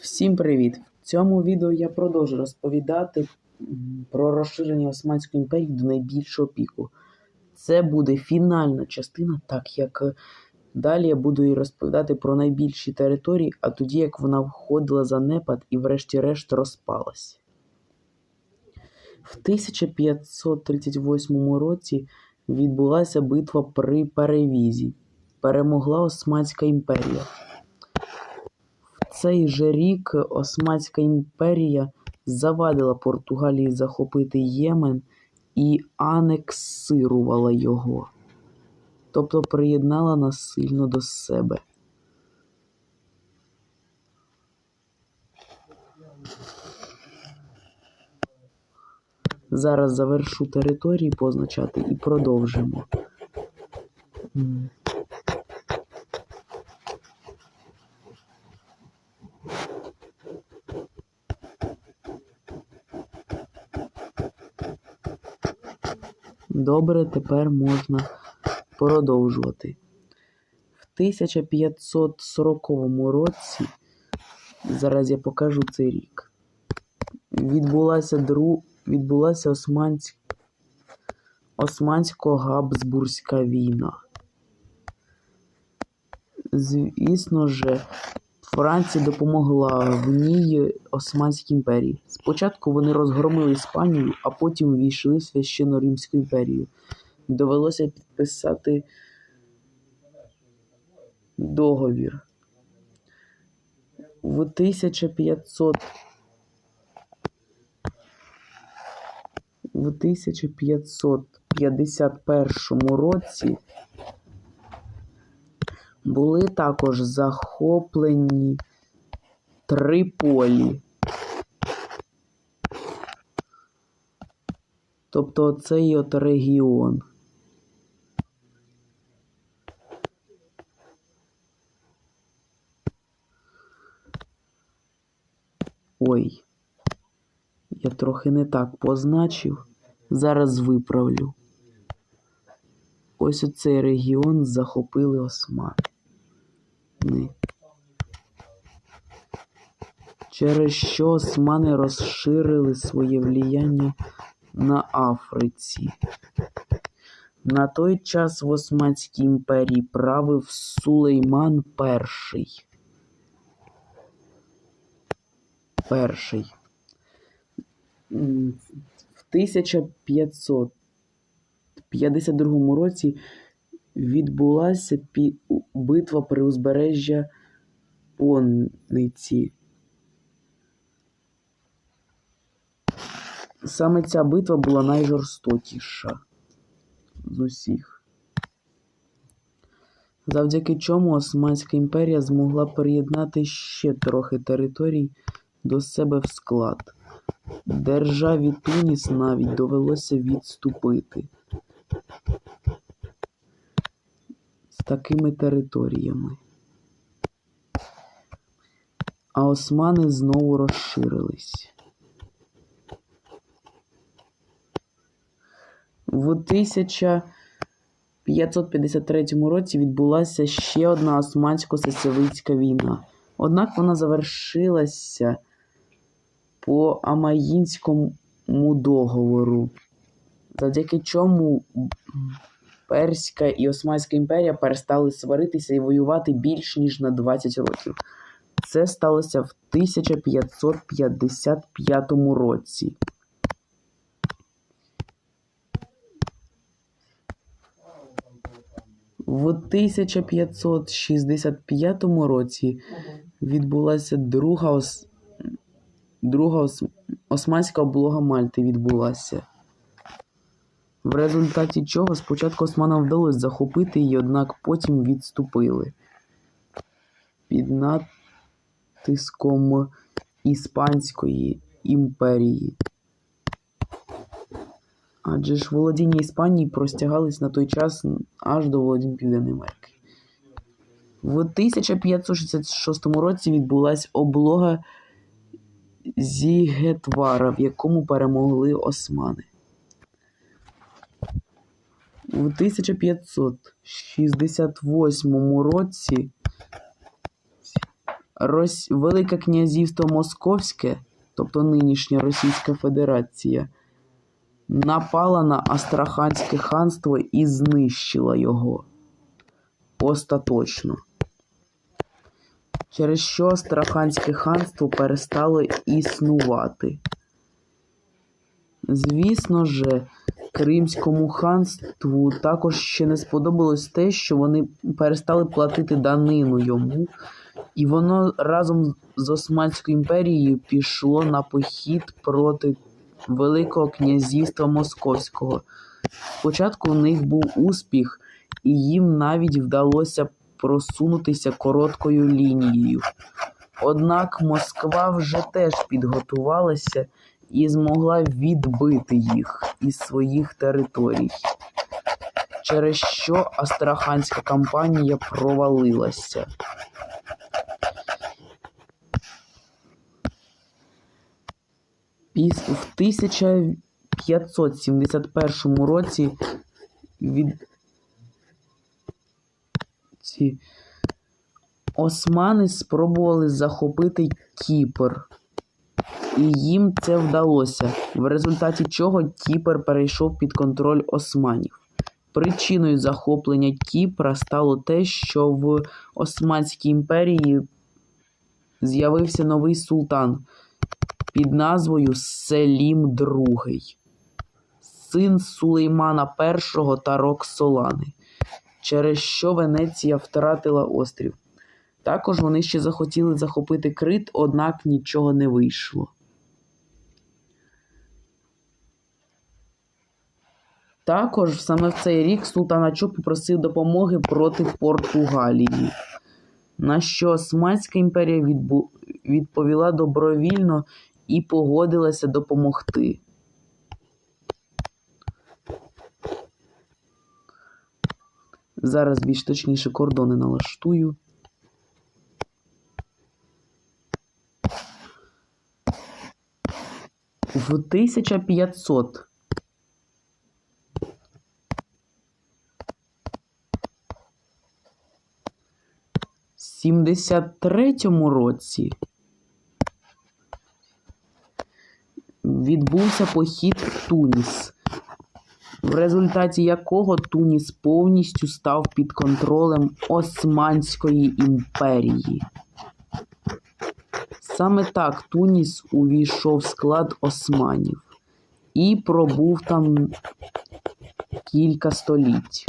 Всім привіт! В цьому відео я продовжу розповідати про розширення Османської імперії до найбільшого піку. Це буде фінальна частина, так як е, далі я буду і розповідати про найбільші території, а тоді як вона входила за непад і врешті-решт розпалась. В 1538 році відбулася битва при Перевізі. Перемогла Османська імперія. Цей же рік Османська імперія завадила Португалії захопити Ємен і анексирувала його, тобто приєднала насильно до себе. Зараз завершу території позначати і продовжимо. Добре, тепер можна продовжувати. В 1540 році, зараз я покажу цей рік, відбулася, дру... відбулася Османськ... Османсько-Габсбурзька війна. Звісно ж, Франція допомогла в ній Османській імперії. Спочатку вони розгромили Іспанію, а потім увійшли в Священну Римську імперію. Довелося підписати договір. В 1500 в 1551 році були також захоплені Триполі. Тобто цей от регіон. Ой, я трохи не так позначив. Зараз виправлю. Ось оцей регіон захопили османи. Через що османи розширили своє влияння на Африці. На той час в Османській імперії правив Сулейман І. Перший. В 1552 році відбулася битва при узбережжя Понниці. Саме ця битва була найжорстокіша з усіх. Завдяки чому Османська імперія змогла приєднати ще трохи територій до себе в склад. Державі Туніс навіть довелося відступити з такими територіями. А османи знову розширились. В 1553 році відбулася ще одна османсько-сесевицька війна. Однак вона завершилася по Амаїнському договору, завдяки чому Перська і Османська імперія перестали сваритися і воювати більш ніж на 20 років. Це сталося в 1555 році. В 1565 році відбулася друга, ос... друга ос... османська облога Мальти відбулася. В результаті чого спочатку османам вдалося захопити її, однак потім відступили. Під натиском Іспанської імперії. Адже ж володіння Іспанії простягались на той час аж до володінь Південної Америки. В 1566 році відбулася облога Зігетвара, в якому перемогли османи. У 1568 році Рос... Велике князівство Московське, тобто нинішня Російська Федерація, напала на Астраханське ханство і знищила його остаточно. Через що Астраханське ханство перестало існувати. Звісно ж, Кримському ханству також ще не сподобалось те, що вони перестали платити данину йому, і воно разом з Османською імперією пішло на похід проти Великого князівства Московського. Спочатку у них був успіх, і їм навіть вдалося просунутися короткою лінією. Однак Москва вже теж підготувалася і змогла відбити їх із своїх територій, через що Астраханська кампанія провалилася. В 1571 році від османи спробували захопити Кіпр. І їм це вдалося, в результаті чого Кіпр перейшов під контроль османів. Причиною захоплення Кіпра стало те, що в Османській імперії з'явився новий султан під назвою Селім II, син Сулеймана І та Роксолани, через що Венеція втратила острів. Також вони ще захотіли захопити Крит, однак нічого не вийшло. Також саме в цей рік Султаначо попросив допомоги проти Португалії, на що Османська імперія відбу... відповіла добровільно і погодилася допомогти. Зараз більш точніше кордони налаштую. В 1500 73-му році відбувся похід в Туніс, в результаті якого Туніс повністю став під контролем Османської імперії. Саме так Туніс увійшов в склад османів і пробув там кілька століть.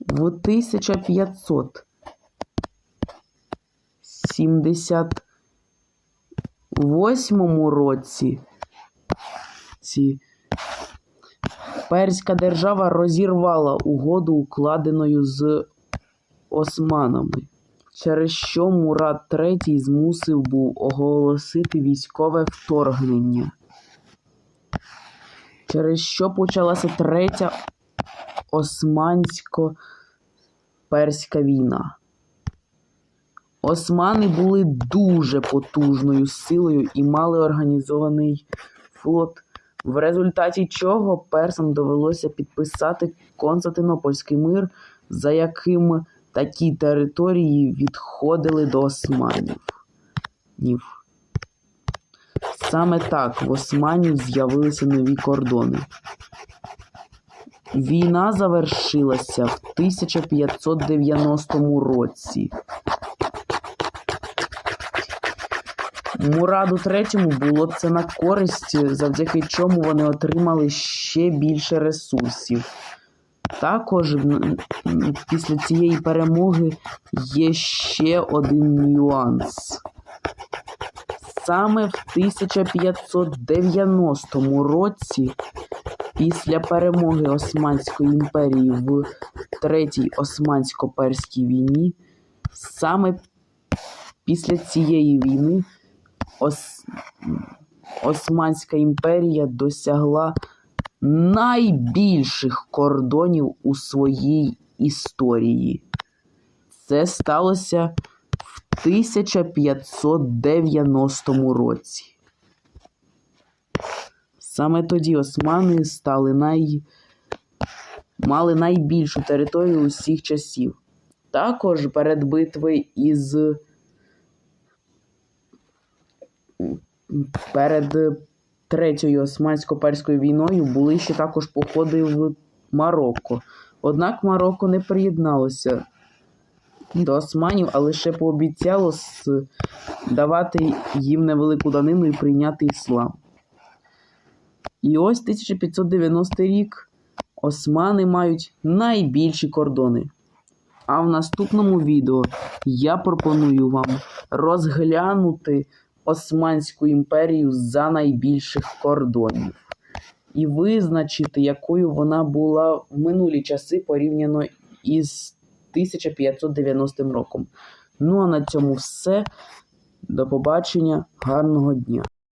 В 1578 році ці Перська держава розірвала угоду, укладеною з османами, через що Мурат III змусив був оголосити військове вторгнення, через що почалася третя Османсько-перська війна. Османи були дуже потужною силою і мали організований флот, в результаті чого персам довелося підписати Константинопольський мир, за яким такі території відходили до османів. Саме так в османів з'явилися нові кордони. Війна завершилася в 1590 році. Мураду III було це на користь, завдяки чому вони отримали ще більше ресурсів. Також після цієї перемоги є ще один нюанс. Саме в 1590 році Після перемоги Османської імперії в Третій Османсько-Перській війні, саме після цієї війни Ос... Османська імперія досягла найбільших кордонів у своїй історії. Це сталося в 1590 році. Саме тоді османи стали най... мали найбільшу територію усіх часів. Також перед битвою із перед Третьою Османсько-Перською війною були ще також походи в Марокко. Однак Марокко не приєдналося до османів, а лише пообіцяло давати їм невелику данину і прийняти іслам. І ось 1590 рік османи мають найбільші кордони. А в наступному відео я пропоную вам розглянути Османську імперію за найбільших кордонів і визначити, якою вона була в минулі часи порівняно із 1590 роком. Ну а на цьому все. До побачення, гарного дня!